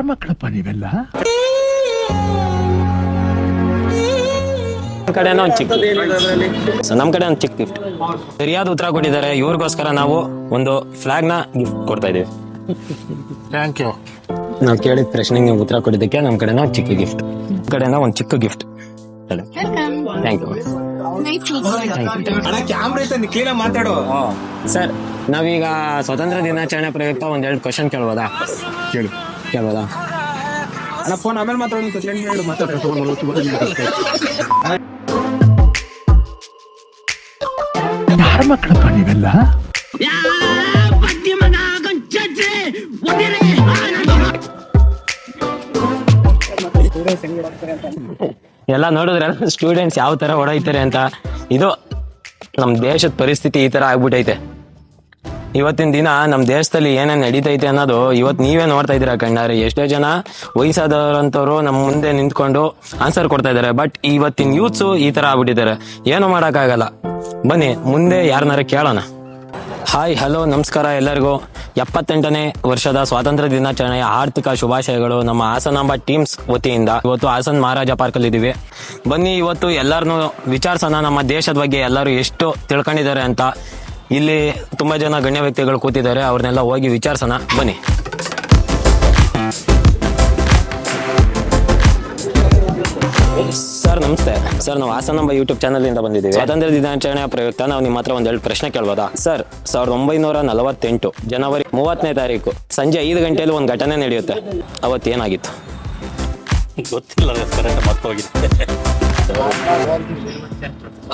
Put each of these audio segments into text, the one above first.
ಯಾರ ಮಕ್ಕಳಪ್ಪ ನೀವೆಲ್ಲ? ನಮ್ ಕಡೆನೋ ಒಂದು ಚಿಕ್ಕ ಸೊ ನಮ್ ಕಡೆ ಒಂದು ಚಿಕ್ಕ ಗಿಫ್ಟ್ ಸರಿಯಾದ ಉತ್ತರ ಕೊಟ್ಟಿದ್ದಾರೆ. ಇವ್ರಿಗೋಸ್ಕರ ನಾವು ಒಂದು ಫ್ಲಾಗ್ನ ಗಿಫ್ಟ್ ಕೊಡ್ತಾ ಇದೀವಿ ಥ್ಯಾಂಕ್ ಯು ನಾವು ಕೇಳಿದ ಪ್ರಶ್ನೆಗೆ ನೀವು ಉತ್ತರ ಕೊಟ್ಟಿದ್ದಕ್ಕೆ ನಮ್ ಕಡೆನ ಒಂದು ಚಿಕ್ಕ ಗಿಫ್ಟ್ ಕಡೆನ ಒಂದು ಚಿಕ್ಕ ಗಿಫ್ಟ್ ಥ್ಯಾಂಕ್ ಯು ಸರ್ ನಾವೀಗ ಸ್ವತಂತ್ರ ದಿನಾಚರಣೆ ಪ್ರಯುಕ್ತ ಒಂದೆರಡು ಕ್ವಶನ್ ಕೇಳ್ಬೋದಾ? ಕೇಳಿ. ಕೇಳ್ಬೋದಾ ಅಣ್ಣ ಫೋನ್ ಆಮೇಲೆ ಮಾತಾಡೋದು ಹೇಳು ಯಾರ ಮಕ್ಕಳಪ್ಪ ನೀವೆಲ್ಲ? ಎಲ್ಲ ನೋಡಿದ್ರೆ ಸ್ಟೂಡೆಂಟ್ಸ್ ಯಾವ ತರ ಹೊಡೈತಾರೆ ಅಂತ. ಇದು ನಮ್ ದೇಶದ ಪರಿಸ್ಥಿತಿ ಈ ತರ ಆಗ್ಬಿಟ್ಟೈತೆ ಇವತ್ತಿನ ದಿನ ನಮ್ ದೇಶದಲ್ಲಿ ಏನೇನ್ ನಡೀತೈತೆ ಅನ್ನೋದು ಇವತ್ ನೀವೇ ನೋಡ್ತಾ ಇದ್ದೀರಾ ಕಣ್ಣಾರೆ. ಎಷ್ಟೋ ಜನ ವಯಸ್ಸಾದವರಂತವ್ರು ನಮ್ ಮುಂದೆ ನಿಂತ್ಕೊಂಡು ಆನ್ಸರ್ ಕೊಡ್ತಾ ಇದ್ದಾರೆ. ಬಟ್ ಇವತ್ತಿನ ಯೂತ್ಸು ಈ ತರ ಆಗ್ಬಿಟ್ಟಿದ್ದಾರೆ. ಏನು ಮಾಡಕ್ಕಾಗಲ್ಲ. ಬನ್ನಿ, ಮುಂದೆ ಯಾರನ್ನಾರ ಕೇಳೋಣ. ಹಾಯ್ ಹಲೋ ನಮಸ್ಕಾರ ಎಲ್ಲರಿಗೂ. ಎಪ್ಪತ್ತೆಂಟನೇ ವರ್ಷದ ಸ್ವಾತಂತ್ರ್ಯ ದಿನಾಚರಣೆಯ ಆರ್ಥಿಕ ಶುಭಾಶಯಗಳು ನಮ್ಮ ಹಾಸನಾಂಬ ಟೀಮ್ಸ್ ವತಿಯಿಂದ. ಇವತ್ತು ಹಾಸನ್ ಮಹಾರಾಜ ಪಾರ್ಕ್ ಅಲ್ಲಿ ಇದೀವಿ. ಬನ್ನಿ, ಇವತ್ತು ಎಲ್ಲರನ್ನೂ ವಿಚಾರಿಸೋಣ ನಮ್ಮ ದೇಶದ ಬಗ್ಗೆ ಎಲ್ಲರೂ ಎಷ್ಟು ತಿಳ್ಕೊಂಡಿದ್ದಾರೆ ಅಂತ. ಇಲ್ಲಿ ತುಂಬಾ ಜನ ಗಣ್ಯ ವ್ಯಕ್ತಿಗಳು ಕೂತಿದ್ದಾರೆ ಅವ್ರನ್ನೆಲ್ಲ ಹೋಗಿ ವಿಚಾರಿಸೋಣ. ಬನ್ನಿ. ಸರ್ ನಮಸ್ತೆ. ಸರ್ ನಾವು ಹಾಸನಾಂಬ ಯೂಟ್ಯೂಬ್ ಚಾನಲ್ ಇಂದ ಬಂದಿದ್ದೀವಿ. ಸ್ವಾತಂತ್ರ್ಯ ದಿನಾಚರಣೆ ಪ್ರಯುಕ್ತ ನಾವು ನಿಮ್ಮ ಹತ್ರ ಒಂದೆರಡು ಪ್ರಶ್ನೆ ಕೇಳ್ಬೋದಾ? ಸರ್ ಸಾವಿರದ ಒಂಬೈನೂರ ನಲವತ್ತೆಂಟು ಜನವರಿ ಮೂವತ್ತನೇ ತಾರೀಕು ಸಂಜೆ ಐದು ಗಂಟೆಯಲ್ಲಿ ಒಂದು ಘಟನೆ ನಡೆಯುತ್ತೆ. ಅವತ್ತೇನಾಗಿತ್ತು ಗೊತ್ತಿಲ್ಲ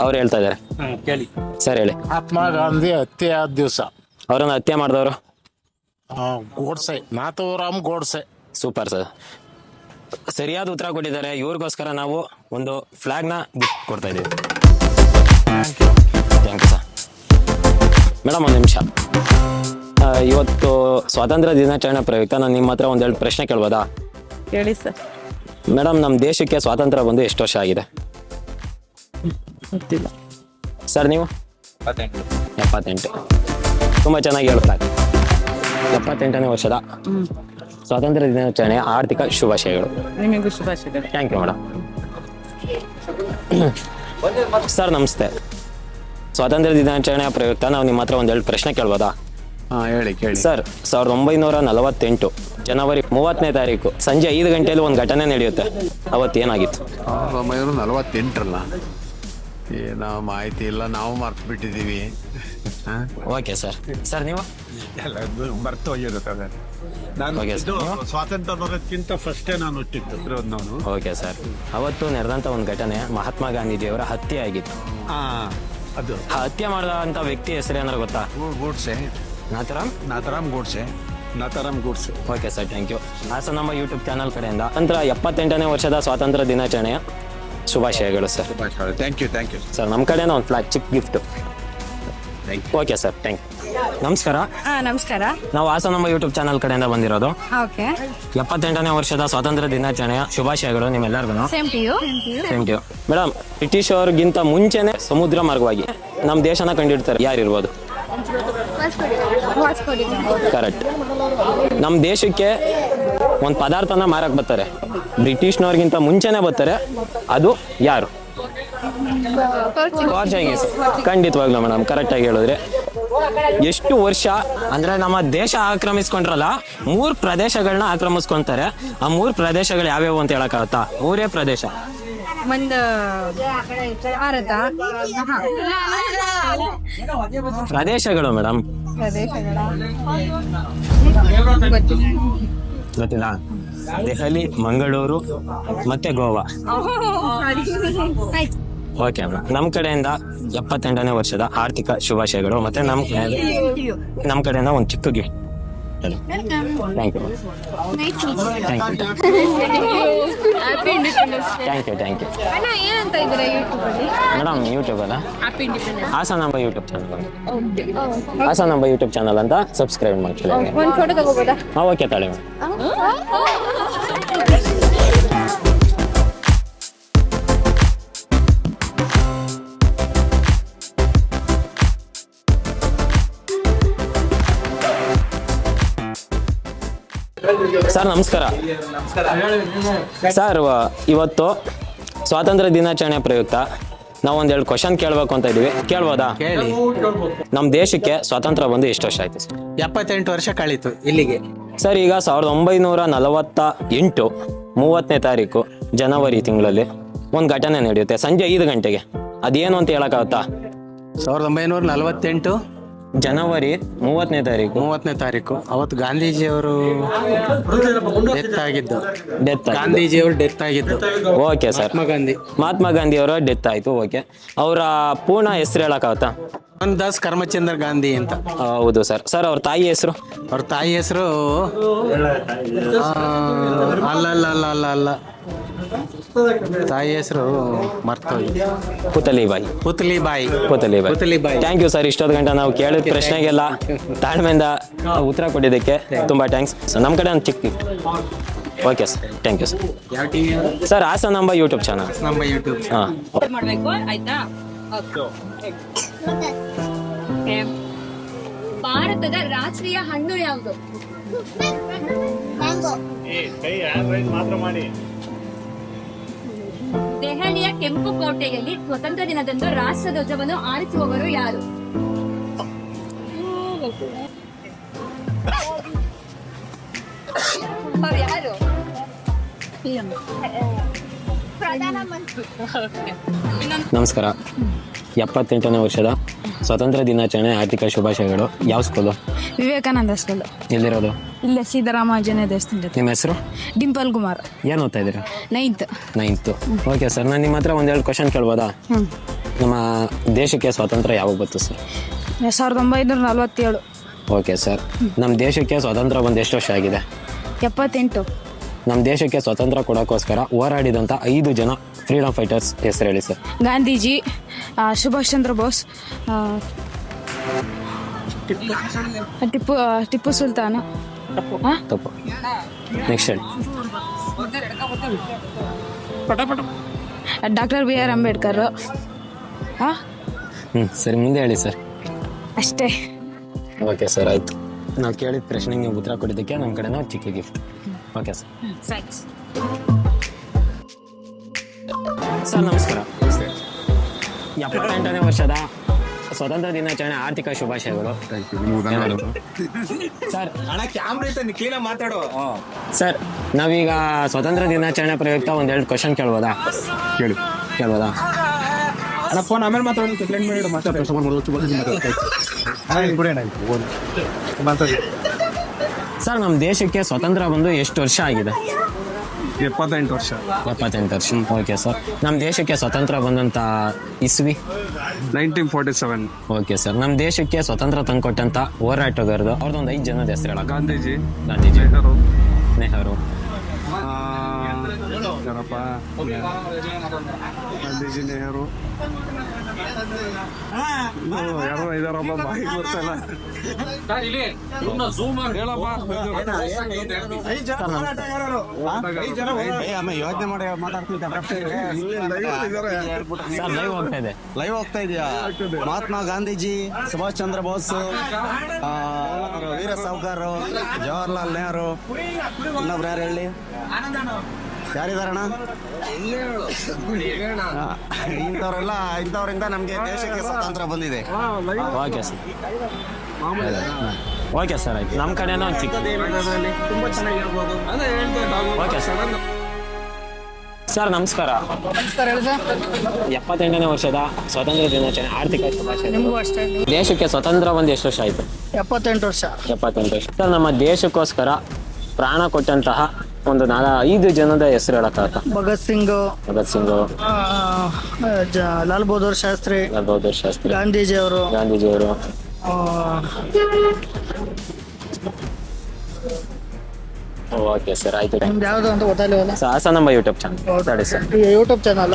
ಅವ್ರು ಹೇಳ್ತಾ ಇದ್ದಾರೆ. ಕೇಳಿ. ಸರ್ ಹೇಳಿ. ಮಹಾತ್ಮ ಗಾಂಧಿ ಹತ್ಯೆ ಆದ ದಿವಸ. ಅವರನ್ನ ಹತ್ಯೆ ಮಾಡಿದವರು? ಗೋಡ್ಸೆ. ನಾಥೂರಾಮ್ ಗೋಡ್ಸೆ. Super sir. ಸರಿಯಾದ ಉತ್ತರ ಕೊಟ್ಟಿದ್ದಾರೆ. ಇವ್ರಿಗೋಸ್ಕರ ನಾವು ಒಂದು ಫ್ಲಾಗ್ನ ಗಿಫ್ಟ್ ಕೊಡ್ತಾ ಇದ್ದೀವಿ. ಥ್ಯಾಂಕ್ ಯು ಸರ್ ಮೇಡಮ್ ಒಂದು ನಿಮಿಷ. ಇವತ್ತು ಸ್ವಾತಂತ್ರ್ಯ ದಿನಾಚರಣೆ ಪ್ರಯುಕ್ತ ನಾನು ನಿಮ್ಮ ಹತ್ರ ಒಂದೆರಡು ಪ್ರಶ್ನೆ ಕೇಳ್ಬೋದಾ? ಕೇಳಿ ಸರ್ ಮೇಡಮ್ ನಮ್ಮ ದೇಶಕ್ಕೆ ಸ್ವಾತಂತ್ರ್ಯ ಬಂದು ಎಷ್ಟು ವರ್ಷ ಆಗಿದೆ? ಗೊತ್ತಿಲ್ಲ. ಸರ್ ನೀವು? ಎಪ್ಪತ್ತೆಂಟು. ತುಂಬ ಚೆನ್ನಾಗಿ ಹೇಳ್ತಾರೆ ಎಪ್ಪತ್ತೆಂಟನೇ ವರ್ಷದ ಸ್ವಾತಂತ್ರ್ಯ ದಿನಾಚರಣೆಯ ಆರ್ಥಿಕ ಶುಭಾಶಯಗಳು. ನಿಮಗೂ ಶುಭಾಶಯಗಳು. ಥ್ಯಾಂಕ್ ಯು ಮೇಡಮ್ ಸರ್ ನಮಸ್ತೆ. ಸ್ವಾತಂತ್ರ್ಯ ದಿನಾಚರಣೆಯ ಪ್ರಯುಕ್ತ ನಾವು ನಿಮ್ಮ ಹತ್ರ ಒಂದೆರಡು ಪ್ರಶ್ನೆ ಕೇಳ್ಬೋದಾ? ಹಾ ಹೇಳಿ ಕೇಳಿ. ಸರ್ ಸಾವಿರದ ಒಂಬೈನೂರ ನಲವತ್ತೆಂಟು ಜನವರಿ ಮೂವತ್ತನೇ ತಾರೀಕು ಸಂಜೆ ಐದು ಗಂಟೆಯಲ್ಲಿ ಒಂದು ಘಟನೆ ನಡೆಯುತ್ತೆ. ಅವತ್ತೇನಾಗಿತ್ತು? ಸಾವಿರದ ಒಂಬೈನೂರ ನಲವತ್ತೆಂಟರಲ್ಲ. ಏನೋ ಮಾಹಿತಿ ಇಲ್ಲ ನಾವು ಮರ್ತು ಬಿಟ್ಟಿದ್ದೀವಿ. ಓಕೆ ಸರ್ ಸರ್ ನೀವು? ಮರ್ತು ಹೋಗಿರುತ್ತೆ ನಾನು Okay, ಇದು sir. ಸ್ವಾತಂತ್ರ್ಯ ಬರೋದಕ್ಕಿಂತ ಫಸ್ಟೇ ನಾನು ಹುಟ್ಟಿದ್ದು ಇರೋದು ನಾನು ಓಕೆ ಸರ್ ಅವತ್ತು ನಡೆದಂತ ಒಂದು ಘಟನೆ ಮಹಾತ್ಮ ಗಾಂಧೀಜಿಯವರ ಹತ್ಯೆ ಆಗಿತ್ತು. ಆ, ಅದು. ಆ ಹತ್ಯೆ ಮಾಡಿದಂತ ವ್ಯಕ್ತಿ ಹೆಸರು ಏನಾರು ಗೊತ್ತಾ? Godse. Nathuram? Nathuram Godse. Nathuram Godse. Okay sir thank you sir ನಮ್ಮ ಯೂಟ್ಯೂಬ್ ಚಾನಲ್ ಕಡೆಯಿಂದ ನಂತರ ಎಪ್ಪತ್ತೆಂಟನೇ ವರ್ಷದ ಸ್ವಾತಂತ್ರ್ಯ ದಿನಾಚರಣೆಯ ಶುಭಾಶಯಗಳು sir. Thank you thank you sir ನಮ್ಮ ಕಡೆಯಿಂದ ಒಂದು ಫ್ಲಾಗ್ ಚಿಕ್ಕ gift okay sir thank you ನಮಸ್ಕಾರ. ಹಾ ನಮಸ್ಕಾರ. ನಾವು ಹಾಸನ ನಮ್ಮ ಯೂಟ್ಯೂಬ್ ಚಾನಲ್ ಕಡೆಯಿಂದ ಬಂದಿರೋದು. ಓಕೆ. ಎಪ್ಪತ್ತೆಂಟನೇ ವರ್ಷದ ಸ್ವಾತಂತ್ರ್ಯ ದಿನಾಚರಣೆಯ ಶುಭಾಶಯಗಳು ನಿಮ್ಮೆಲ್ಲರಿಗೂ. Same to you thank you madam British ಅವ್ರಿಗಿಂತ ಮುಂಚೆನೆ ಸಮುದ್ರ ಮಾರ್ಗವಾಗಿ ನಮ್ಮ ದೇಶನ ಕಂಡಿಡ್ತಾರೆ. ಯಾರಿರ್ಬೋದು? ಕರೆಕ್ಟ್ ನಮ್ಮ ದೇಶಕ್ಕೆ ಒಂದು ಪದಾರ್ಥನ ಮಾರಕ್ ಬರ್ತಾರೆ. ಬ್ರಿಟಿಷ್ನವ್ರಿಗಿಂತ ಮುಂಚೆನೆ ಬರ್ತಾರೆ. ಅದು ಯಾರು? ಪೋರ್ಚುಗೀಸ್. ಖಂಡಿತವಾಗ್ಲೂ ಮೇಡಮ್ ಕರೆಕ್ಟಾಗಿ ಹೇಳಿದ್ರೆ. ಎಷ್ಟು ವರ್ಷ ಅಂದ್ರೆ ನಮ್ಮ ದೇಶ ಆಕ್ರಮಿಸ್ಕೊಂಡ್ರಲ್ಲ ಮೂರ್ ಪ್ರದೇಶಗಳನ್ನ ಆಕ್ರಮಿಸ್ಕೊಂತಾರೆ. ಆ ಮೂರ್ ಪ್ರದೇಶಗಳು ಯಾವ್ಯಾವು ಅಂತ ಹೇಳಕ್ಕಾಗತ್ತಾ? ಮೂರೇ ಪ್ರದೇಶ. ಒಂದು ಭಾರತ. ಹಾ. ಪ್ರದೇಶಗಳು ಮೇಡಮ್. ಪ್ರದೇಶಗಳ. ಗೊತ್ತಿಲ್ಲ ದೆಹಲಿ ಮಂಗಳೂರು ಮತ್ತೆ ಗೋವಾ. ಓಕೆ ಮೇಡಮ್ ನಮ್ಮ ಕಡೆಯಿಂದ ಎಪ್ಪತ್ತೆಂಟನೇ ವರ್ಷದ ಆರ್ಥಿಕ ಶುಭಾಶಯಗಳು ಮತ್ತೆ ನಮ್ಮ ನಮ್ಮ ಕಡೆಯಿಂದ ಒಂದು ಚಿಕ್ಕ gift you thank you thank you thank you YouTube ಅಲ್ಲಿ? ಮೇಡಮ್ ಯೂಟ್ಯೂಬ್ ಅಲ್ಲ? Hasanamba YouTube channel Hasanamba YouTube channel ಅಂತ ಸಬ್ಸ್ಕ್ರೈಬ್ ಮಾಡ್ಕೊಳ್ಳಿ. ಓಕೆ ತಾಳೆ ಮೇಡಮ್ ಸರ್ ನಮಸ್ಕಾರ. ಸರ್ ಇವತ್ತು ಸ್ವಾತಂತ್ರ್ಯ ದಿನಾಚರಣೆ ಪ್ರಯುಕ್ತ ನಾವು ಒಂದೆರಡು ಕ್ವಶನ್ ಕೇಳಬೇಕು ಅಂತ ಇದೀವಿ ಕೇಳ್ಬೋದಾ? ಹೇಳಿ ನಮ್ಮ ದೇಶಕ್ಕೆ ಸ್ವಾತಂತ್ರ್ಯ ಬಂದು ಎಷ್ಟು ವರ್ಷ ಆಯ್ತು ಸರ್. ಎಪ್ಪತ್ತೆಂಟು ವರ್ಷ ಕಳೀತು ಇಲ್ಲಿಗೆ. ಸರ್ ಈಗ ಸಾವಿರದ ಒಂಬೈನೂರ ನಲವತ್ತ ಎಂಟು ಮೂವತ್ತನೇ ತಾರೀಕು ಜನವರಿ ತಿಂಗಳಲ್ಲಿ ಒಂದು ಘಟನೆ ನಡೆಯುತ್ತೆ. ಸಂಜೆ ಐದು ಗಂಟೆಗೆ. ಅದೇನು ಅಂತ ಹೇಳಕ್ಕಾಗುತ್ತಾ? ಸಾವಿರದ ಒಂಬೈನೂರ ನಲವತ್ತೆಂಟು ಜನವರಿ ಮೂವತ್ತನೇ ತಾರೀಕು. ಮೂವತ್ತನೇ ತಾರೀಕು. ಅವತ್ತು ಗಾಂಧೀಜಿಯವರು ಡೆತ್ ಆಗಿದ್ದು ಡೆತ್ ಗಾಂಧೀಜಿಯವರು ಡೆತ್ ಆಗಿದ್ದು ಓಕೆ ಸರ್. ಮಹಾತ್ಮ ಗಾಂಧಿ. ಮಹಾತ್ಮ ಗಾಂಧಿ ಅವರ ಡೆತ್ ಆಯ್ತು ಓಕೆ. ಅವರ ಪೂರ್ಣ ಹೆಸರು ಹೇಳಕ್ಕಾಗುತ್ತಾ? ಮೋಹನ್ ದಾಸ್ ಕರ್ಮಚಂದ್ರ ಗಾಂಧಿ ಅಂತ. ಹೌದು ಸರ್. ಸರ್ ಅವ್ರ ತಾಯಿ ಹೆಸರು? ಅವ್ರ ತಾಯಿ ಹೆಸರು ಅಲ್ಲ ಅಲ್ಲ ಅಲ್ಲ ಅಲ್ಲ ಅಲ್ಲ ತಾಯಿ ಹೆಸರು ಮರ್ತೋಯ್ ಪುತಲಿ ಬಾಯಿ ಪುತಲಿ ಬಾಯಿ ಪುತಲಿ бай ಥ್ಯಾಂಕ್ ಯು ಸರ್ ಇಷ್ಟೊತ್ತು ಗಂಟೆ ನಾವು ಕೇಳಿದ ಪ್ರಶ್ನೆಗೆಲ್ಲ ತಾಳ್ಮೆಯಿಂದ ಉತ್ತರ ಕೊಟ್ಟಿದ್ದಕ್ಕೆ ತುಂಬ ಥ್ಯಾಂಕ್ಸ್ ಸೊ ನಮ್ಮ ಕಡೆ ಒಂದು ಚಿಕ್ಕ gift okay sir thank you sir ಯಾವ TV sir Hassan ನಂಬ YouTube channel ನಮ್ಮ ಯೂಟ್ಯೂಬ್ ಹಾಂ ಮಾಡಬೇಕು ಆಯ್ತಾ ಭಾರತದ ರಾಷ್ಟ್ರೀಯ ಹಣ್ಣು ಯಾವುದು ದೆಹಲಿಯ ಕೆಂಪು ಕೋಟೆಯಲ್ಲಿ ಸ್ವತಂತ್ರ ದಿನದಂದು ರಾಷ್ಟ್ರ ಧ್ವಜವನ್ನು ಆರಿಸುವವರು ಯಾರು? ಯಾರು? ಪ್ರಧಾನಮಂತ್ರಿ ನಮಸ್ಕಾರ. ಎಪ್ಪತ್ತೆಂಟನೇ ವರ್ಷದ ಸ್ವಾತಂತ್ರ್ಯ ದಿನಾಚರಣೆ ಆರ್ಥಿಕ ಶುಭಾಶಯಗಳು. ಯಾವ ಸ್ಕೂಲು ವಿವೇಕಾನಂದ ಸ್ಕೂಲ್ ಎಲ್ಲಿರೋದು? ಇಲ್ಲೇ ರಾಮ ದೇವಸ್ಥಾನ ಜೊತೆ. ನಿಮ್ಮ ಹೆಸರು? ಡಿಂಪಲ್ ಕುಮಾರ್. ಏನು ಓದ್ತಾ ಇದ್ದೀರಾ? ನೈನ್ತ್ ನೈನ್ತು ಓಕೆ ಸರ್ ನಾನು ನಿಮ್ಮ ಹತ್ರ ಒಂದೆರಡು ಕ್ವಶನ್ ಕೇಳ್ಬೋದಾ? ನಮ್ಮ ದೇಶಕ್ಕೆ ಸ್ವಾತಂತ್ರ್ಯ ಯಾವಾಗ ಬಂತು ಸರ್ ಸಾವಿರದ ಒಂಬೈನೂರ ನಲವತ್ತೇಳು. ಓಕೆ ಸರ್ ನಮ್ಮ ದೇಶಕ್ಕೆ ಸ್ವಾತಂತ್ರ್ಯ ಬಂದು ಎಷ್ಟು ವರ್ಷ ಆಗಿದೆ? ಎಪ್ಪತ್ತೆಂಟು. ನಮ್ಮ ದೇಶಕ್ಕೆ ಸ್ವಾತಂತ್ರ್ಯ ಕೊಡೋಕ್ಕೋಸ್ಕರ ಹೋರಾಡಿದಂಥ ಐದು ಜನ ಫ್ರೀಡಮ್ ಫೈಟರ್ಸ್ ಹೆಸರು ಹೇಳಿ ಸರ್ ಗಾಂಧೀಜಿ ಆ, ಸುಭಾಷ್ ಚಂದ್ರ ಬೋಸ್ ಆ, ಟಿಪ್ಪು ಆ, ಟಿಪ್ಪು ಸುಲ್ತಾನ್. ಆ? ತಪ್ಪು. ನೆಕ್ಸ್ಟ್ ಹೇಳಿ. Doctor B R Ambedkar. ಹಾಂ? ಹ್ಞೂ ಸರಿ ಮುಂದೆ ಹೇಳಿ ಸರ್. ಅಷ್ಟೇ. ಓಕೆ ಸರ್ ಆಯಿತು. ನಾವು ಕೇಳಿದ ಪ್ರಶ್ನೆಗೆ ನೀವು ಉತ್ತರ ಕೊಟ್ಟಿದ್ದಕ್ಕೆ ನಮ್ಮ ಕಡೆ ನಾವು ಚಿಕ್ಕ ಗಿಫ್ಟ್ ಓಕೆ ಸರ್. ಸರ್ ನಮಸ್ಕಾರ. ಎಪ್ಪತ್ತೆಂಟನೇ ವರ್ಷದ ಸ್ವಾತಂತ್ರ್ಯ ದಿನಾಚರಣೆ ಆರ್ಥಿಕ ಶುಭಾಶಯಗಳು. ಸರ್ ಸರ್ ನಾವೀಗ ಸ್ವಾತಂತ್ರ್ಯ ದಿನಾಚರಣೆ ಪ್ರಯುಕ್ತ ಒಂದೆರಡು ಕ್ವಶನ್ ಕೇಳ್ಬೋದಾ? ಕೇಳಿ. ಕೇಳ್ಬೋದಾ? ಫೋನ್ ಆಮೇಲೆ ಮಾತಾಡೋದು ಮಾತಾಡಿ. ಸರ್ ನಮ್ಮ ದೇಶಕ್ಕೆ ಸ್ವತಂತ್ರ ಬಂದು ಎಷ್ಟು ವರ್ಷ ಆಗಿದೆ? ಎಪ್ಪತ್ತೆಂಟು ವರ್ಷ. ಎಪ್ಪತ್ತೆಂಟು ವರ್ಷ. ಓಕೆ ಸರ್ ನಮ್ಮ ದೇಶಕ್ಕೆ ಸ್ವತಂತ್ರ ಬಂದಂಥ ಇಸ್ವಿ? Nineteen forty seven. Okay sir ನಮ್ಮ ದೇಶಕ್ಕೆ ಸ್ವತಂತ್ರ ತಂದುಕೊಟ್ಟಂಥ ಹೋರಾಟಗಾರರು ಅವ್ರದ್ದು ಒಂದು ಐದು ಜನದ ಹೆಸರು ಹೇಳ ಗಾಂಧೀಜಿ. ಗಾಂಧೀಜಿ. ನೆಹರು. ನೆಹರು. ಯಾರಪ್ಪ ಗಾಂಧೀಜಿ ನೆಹರು ಯಾರೋ ಇದಾರಪ್ಪ ಬಾಯಿಗೆ ಬರ್ತಾಯಿಲ್ಲ ಹೇಳಪ್ಪ ಯೋಚನೆ ಮಾಡಿ ಮಾತಾಡ್ತಿದ್ದೆ ಲೈವ್ ಹೋಗ್ತಾ ಇದೆ ಲೈವ್ ಹೋಗ್ತಾ ಇದೆಯಾ ಮಹಾತ್ಮ ಗಾಂಧೀಜಿ ಸುಭಾಷ್ ಚಂದ್ರ ಬೋಸ್ ವೀರ ಸಾವ್ಕಾರ್ ಜವಾಹರ್ಲಾಲ್ ನೆಹರು ಇನ್ನೊಬ್ರು ಯಾರು ಹೇಳಿ ಯಾರಿದಾರಣ ಇಂಥವ್ರೆಲ್ಲ ಇಂಥವ್ರಿಂದ ನಮಗೆ ದೇಶಕ್ಕೆ ಸ್ವಾತಂತ್ರ್ಯ ಬಂದಿದೆ. Okay sir. ಓಕೆ ಸರ್ ಆಯ್ತು. ನಮ್ಮ ಕಡೆನೂ ಒಂದು ಚಿಕ್ಕ ತುಂಬಾ ಚೆನ್ನಾಗಿ ಹೇಳ್ಬೋದು. Okay sir. ಸರ್ ನಮಸ್ಕಾರ. ಎಪ್ಪತ್ತೆಂಟನೇ ವರ್ಷದ ಸ್ವಾತಂತ್ರ್ಯ ದಿನಾಚರಣೆ ಆರ್ಥಿಕ ಶುಭಾಶಯ. ದೇಶಕ್ಕೆ ಸ್ವತಂತ್ರ ಬಂದು ಎಷ್ಟು ವರ್ಷ ಆಯ್ತು. ಎಪ್ಪತ್ತೆಂಟು ವರ್ಷ. ಎಪ್ಪತ್ತೆಂಟು ವರ್ಷ. ಸರ್ ನಮ್ಮ ದೇಶಕ್ಕೋಸ್ಕರ ಪ್ರಾಣ ಕೊಟ್ಟಂತಹ ಒಂದು ನಾಲ್ಕು ಐದು ಜನದ ಹೆಸರು ಹೇಳಕ್ಕಾಗತ್ತ ಭಗತ್ ಸಿಂಗ್. ಭಗತ್ ಸಿಂಗ್. ಆ, ಜ- ಲಾಲ್ ಬಹದ್ದೂರ್ ಶಾಸ್ತ್ರಿ. ಲಾಲ್ ಬಹದ್ದೂರ್ ಶಾಸ್ತ್ರಿ. ಗಾಂಧೀಜಿಯವರು ಗಾಂಧೀಜಿಯವರು ಆ, ಓಕೆ ಸರ್ ಆಯ್ತು. ನಿಮ್ದು ಯಾವ್ದು ಅಂತ ಗೊತ್ತಾಗಲಿಲ್ಲ ಸರ್ ನಮ್ಮ ಯೂಟ್ಯೂಬ್ ಚಾನಲ್ ಸರಿ ಸರ್ ಯೂಟ್ಯೂಬ್ ಚಾನಲ್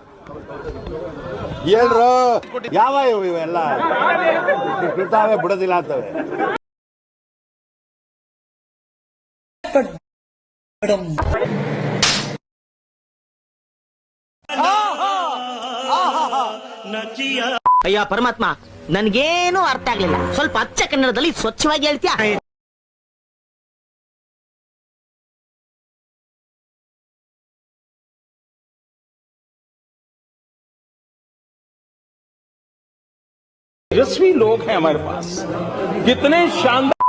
ಹೇಳ್ರು. ಯಾವ ಇವು ಇವೆಲ್ಲ? ಬಿಡ್ತಾವೆ ಬಿಡೋದಿಲ್ಲ ಅಂತವೆ. ಅಯ್ಯ ಪರಮಾತ್ಮ, ನನ್ಗೇನು ಅರ್ಥ ಆಗ್ಲಿಲ್ಲ. ಸ್ವಲ್ಪ ಅಚ್ಚ ಕನ್ನಡದಲ್ಲಿ ಸ್ವಚ್ಛವಾಗಿ ಹೇಳ್ತೀಯಾ? यशस्वी लोग हैं हमारे पास। कितने शानदार